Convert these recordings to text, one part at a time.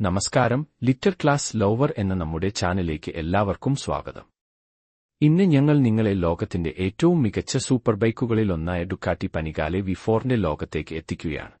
നമസ്കാരം litre class lower എന്ന നമ്മുടെ ചാനലിലേക്ക് എല്ലാവർക്കും സ്വാഗതം. ഇന്ന് ഞങ്ങൾ നിങ്ങളെ ലോകത്തിന്റെ ഏറ്റവും മികച്ച സൂപ്പർ ബൈക്കുകളിലൊന്നായ ഡുക്കാട്ടി പനികാലെ വി ഫോറിന്റെ ലോകത്തേക്ക് എത്തിക്കുകയാണ്.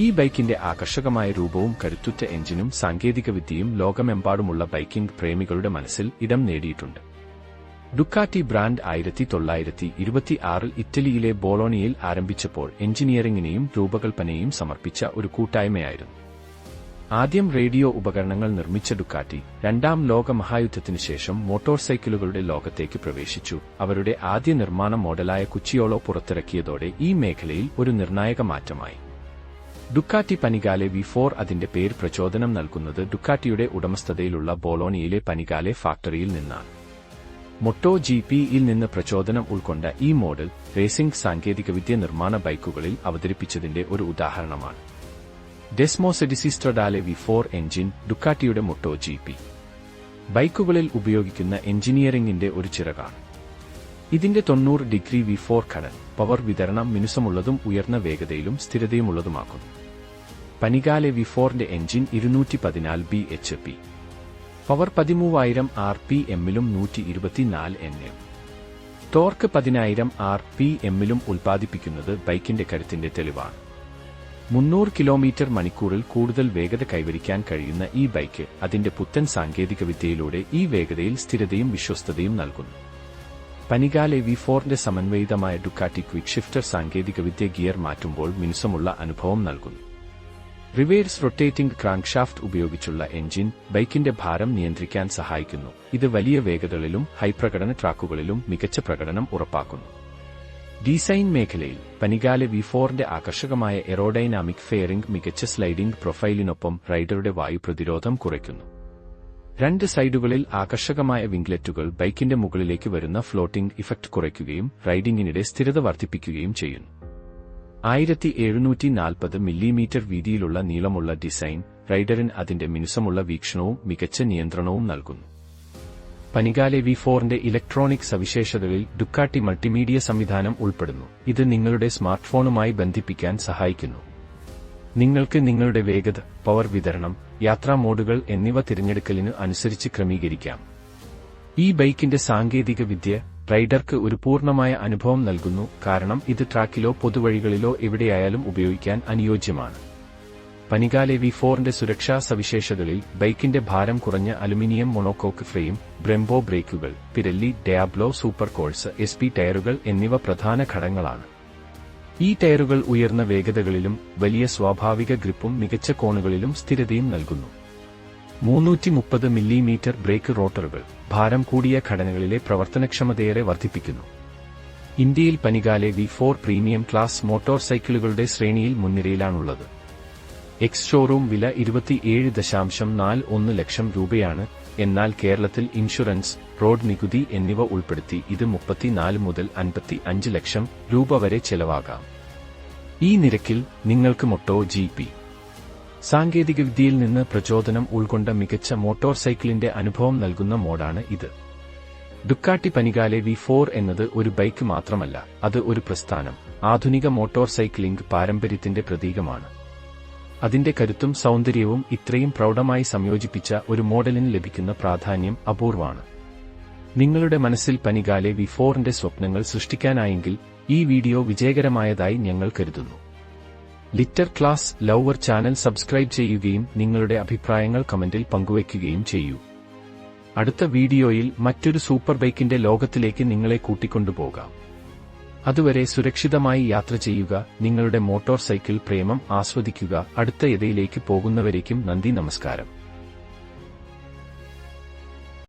ഈ ബൈക്കിന്റെ ആകർഷകമായ രൂപവും കരുത്തുറ്റ എഞ്ചിനും സാങ്കേതികവിദ്യയും ലോകമെമ്പാടുമുള്ള ബൈക്കിംഗ് പ്രേമികളുടെ മനസ്സിൽ ഇടം നേടിയിട്ടുണ്ട്. ഡുക്കാറ്റി ബ്രാൻഡ് ആയിരത്തി തൊള്ളായിരത്തി ഇരുപത്തിയാറിൽ ഇറ്റലിയിലെ ബോളോണിയയിൽ ആരംഭിച്ചപ്പോൾ എഞ്ചിനീയറിംഗിനെയും രൂപകൽപ്പനയും സമർപ്പിച്ച ഒരു കൂട്ടായ്മയായിരുന്നു. ആദ്യം റേഡിയോ ഉപകരണങ്ങൾ നിർമ്മിച്ച ഡുക്കാറ്റി രണ്ടാം ലോക മഹായുദ്ധത്തിനു ശേഷം മോട്ടോർ സൈക്കിളുകളുടെ ലോകത്തേക്ക് പ്രവേശിച്ചു. അവരുടെ ആദ്യ നിർമ്മാണ മോഡലായ കുച്ചിയോളോ പുറത്തിറക്കിയതോടെ ഈ മേഖലയിൽ ഒരു നിർണായക മാറ്റമായി. ഡുക്കാറ്റി പനികാലെ വി ഫോർ അതിന്റെ പേര് പ്രചോദനം നൽകുന്നത് ഡുക്കാറ്റിയുടെ ഉടമസ്ഥതയിലുള്ള ബോളോണിയയിലെ പനികാലെ ഫാക്ടറിയിൽ നിന്നാണ്. മൊട്ടോ ജി പിയിൽ നിന്ന് പ്രചോദനം ഉൾക്കൊണ്ട ഈ മോഡൽ റേസിംഗ് സാങ്കേതികവിദ്യ നിർമ്മാണ ബൈക്കുകളിൽ അവതരിപ്പിച്ചതിന്റെ ഒരു ഉദാഹരണമാണ്. Desmosedici Stradale V four engine ഡുക്കാറ്റിയുടെ Moto G ബൈക്കുകളിൽ ഉപയോഗിക്കുന്ന എഞ്ചിനീയറിംഗിന്റെ ഒരു ചിറകാണ്. ഇതിന്റെ തൊണ്ണൂറ് ഡിഗ്രി വി ഫോർ ഘടൻ പവർ വിതരണം മിനുസമുള്ളതും ഉയർന്ന വേഗതയിലും സ്ഥിരതയുമുള്ളതുമാക്കുന്നു. പനികാലെ വി ഫോറിന്റെ എഞ്ചിൻ ഇരുന്നൂറ്റി പതിനാല് ബി എച്ച് പി. പവർ പതിമൂവായിരം ആർ പി എമ്മിലും നൂറ്റി ഇരുപത്തിനാല് എൻ എം. ടോർക്ക് പതിനായിരം ആർ പി എമ്മിലും ഉൽപ്പാദിപ്പിക്കുന്നത് ബൈക്കിന്റെ കരുത്തിന്റെ തെളിവാണ്. മുന്നൂറ് കിലോമീറ്റർ മണിക്കൂറിൽ കൂടുതൽ വേഗത കൈവരിക്കാൻ കഴിയുന്ന ഈ ബൈക്ക് അതിന്റെ പുത്തൻ സാങ്കേതികവിദ്യയിലൂടെ ഈ വേഗതയിൽ സ്ഥിരതയും വിശ്വസ്തതയും നൽകുന്നു. പനികാലെ വി ഫോറിന്റെ സമന്വയിതമായ ഡുക്കാറ്റി ക്വിക്ക് ഷിഫ്റ്റർ സാങ്കേതികവിദ്യ ഗിയർ മാറ്റുമ്പോൾ മിനുസമുള്ള അനുഭവം നൽകുന്നു. റിവേഴ്സ് റൊട്ടേറ്റിംഗ് ക്രാങ്ക്ഷാഫ്റ്റ് ഉപയോഗിച്ചുള്ള എഞ്ചിൻ ബൈക്കിന്റെ ഭാരം നിയന്ത്രിക്കാൻ സഹായിക്കുന്നു. ഇത് വലിയ വേഗതകളിലും ഹൈപ്രകടന ട്രാക്കുകളിലും മികച്ച പ്രകടനം ഉറപ്പാക്കുന്നു. ഡിസൈൻ മേഖലയിൽ പനികാലെ വി ഫോറിന്റെ ആകർഷകമായ എറോഡൈനാമിക് ഫെയറിംഗ് മികച്ച സ്ലൈഡിംഗ് പ്രൊഫൈലിനൊപ്പം റൈഡറുടെ വായു പ്രതിരോധം കുറയ്ക്കുന്നു. രണ്ട് സൈഡുകളിൽ ആകർഷകമായ വിംഗ്ലെറ്റുകൾ ബൈക്കിന്റെ മുകളിലേക്ക് വരുന്ന ഫ്ലോട്ടിംഗ് ഇഫക്റ്റ് കുറയ്ക്കുകയും റൈഡിംഗിനിടെ സ്ഥിരത വർദ്ധിപ്പിക്കുകയും ചെയ്യുന്നു. ആയിരത്തി എഴുന്നൂറ്റി നാൽപ്പത് മില്ലിമീറ്റർ വീതിയിലുള്ള നീളമുള്ള ഡിസൈൻ റൈഡറിന് അതിന്റെ മിനുസമുള്ള വീക്ഷണവും മികച്ച നിയന്ത്രണവും നൽകുന്നു. പനികാലെ വി ഫോറിന്റെ ഇലക്ട്രോണിക് സവിശേഷതകളിൽ ഡുക്കാട്ടി മൾട്ടിമീഡിയ സംവിധാനം ഉൾപ്പെടുന്നു. ഇത് നിങ്ങളുടെ സ്മാർട്ട്ഫോണുമായി ബന്ധിപ്പിക്കാൻ സഹായിക്കുന്നു. നിങ്ങൾക്ക് നിങ്ങളുടെ വേഗത പവർ വിതരണം യാത്രാ മോഡുകൾ എന്നിവ തിരഞ്ഞെടുക്കലിന് അനുസരിച്ച് ക്രമീകരിക്കാം. ഈ ബൈക്കിന്റെ സാങ്കേതിക വിദ്യ റൈഡർക്ക് ഒരു പൂർണമായ അനുഭവം നൽകുന്നു കാരണം ഇത് ട്രാക്കിലോ പൊതുവഴികളിലോ എവിടെയായാലും ഉപയോഗിക്കാൻ അനുയോജ്യമാണ്. പനികാലെ വി ഫോറിന്റെ സുരക്ഷാ സവിശേഷതകളിൽ ബൈക്കിന്റെ ഭാരം കുറഞ്ഞ aluminium monocoque frame Brembo ബ്രേക്കുകൾ Pirelli Diablo super corsa S ടയറുകൾ എന്നിവ പ്രധാന ഘടകങ്ങളാണ് ഈ ടയറുകൾ ഉയർന്ന വേഗതകളിലും വലിയ സ്വാഭാവിക ഗ്രിപ്പും മികച്ച കോണുകളിലും സ്ഥിരതയും നൽകുന്നു. മൂന്നൂറ്റി മുപ്പത് മില്ലിമീറ്റർ ബ്രേക്ക് റോട്ടറുകൾ ഭാരം കൂടിയ ഘടനകളിലെ പ്രവർത്തനക്ഷമതയേറെ വർദ്ധിപ്പിക്കുന്നു. ഇന്ത്യയിൽ Panigale V four premium class motor സൈക്കിളുകളുടെ ശ്രേണിയിൽ മുൻനിരയിലാണുള്ളത്. എക്സ് ഷോറൂം വില ഇരുപത്തിയേഴ് ദശാംശം നാല് ഒന്ന് ലക്ഷം രൂപയാണ് എന്നാൽ കേരളത്തിൽ ഇൻഷുറൻസ് റോഡ് നികുതി എന്നിവ ഉൾപ്പെടുത്തി ഇത് മുപ്പത്തിനാല് മുതൽ അൻപത്തി അഞ്ച് ലക്ഷം രൂപ വരെ ചെലവാകാം. ഈ നിരക്കിൽ നിങ്ങൾക്ക് മൊട്ടോ ജി പി. സാങ്കേതികവിദ്യയിൽ നിന്ന് പ്രചോദനം ഉൾക്കൊണ്ട മികച്ച മോട്ടോർ സൈക്കിളിന്റെ അനുഭവം നൽകുന്ന മോഡാണ് ഇത്. ഡുക്കാട്ടി പനികാലെ വി ഫോർ എന്നത് ഒരു ബൈക്ക് മാത്രമല്ല അത് ഒരു പ്രസ്ഥാനം. ആധുനിക മോട്ടോർ സൈക്ലിംഗ് പാരമ്പര്യത്തിന്റെ പ്രതീകമാണ്. അതിന്റെ കരുത്തും സൗന്ദര്യവും ഇത്രയും പ്രൗഢമായി സംയോജിപ്പിച്ച ഒരു മോഡലിന് ലഭിക്കുന്ന പ്രാധാന്യം അപൂർവമാണ്. നിങ്ങളുടെ മനസ്സിൽ പനികാലെ വി ഫോറിന്റെ സ്വപ്നങ്ങൾ സൃഷ്ടിക്കാനായെങ്കിൽ ഈ വീഡിയോ വിജയകരമായതായി ഞങ്ങൾ കരുതുന്നു. Litre class lover channel subscribe ചെയ്യുകയും നിങ്ങളുടെ അഭിപ്രായങ്ങൾ കമന്റിൽ പങ്കുവയ്ക്കുകയും ചെയ്യൂ. അടുത്ത വീഡിയോയിൽ മറ്റൊരു സൂപ്പർ ബൈക്കിന്റെ ലോകത്തിലേക്ക് നിങ്ങളെ കൂട്ടിക്കൊണ്ടുപോകാം. അതുവരെ സുരക്ഷിതമായി യാത്ര ചെയ്യുക നിങ്ങളുടെ മോട്ടോർ സൈക്കിൾ പ്രേമം ആസ്വദിക്കുക. അടുത്ത യഥയിലേക്ക് പോകുന്നവരേക്കും നന്ദി നമസ്കാരം.